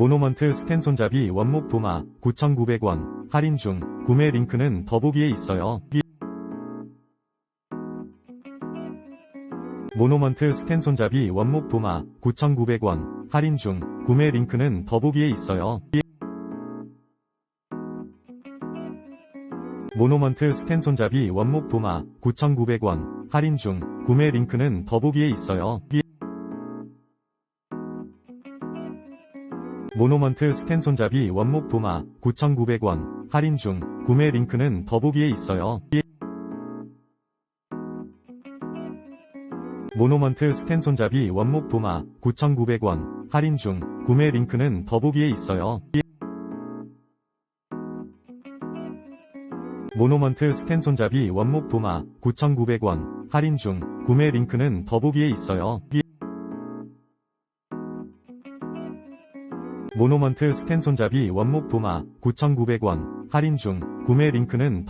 모노먼트 스텐 손잡이 원목 도마 9,900원 할인 중 구매 링크는 더보기에 있어요. 모노먼트 스텐 손잡이 원목 도마 9,900원 할인 중 구매 링크는 더보기에 있어요. 모노먼트 스텐 손잡이 원목 도마 9,900원 할인 중 구매 링크는 더보기에 있어요. 모노먼트 스텐 손잡이 원목 도마 9,900원 할인 중 구매 링크는 더보기에 있어요. 모노먼트 스텐 손잡이 원목 도마 9,900원 할인 중 구매 링크는 더보기에 있어요. 모노먼트 스텐 손잡이 원목 도마 9,900원 할인 중 구매 링크는 더보기에 있어요. 모노먼트 스텐 손잡이 원목 도마 9,900원. 할인 중. 구매 링크는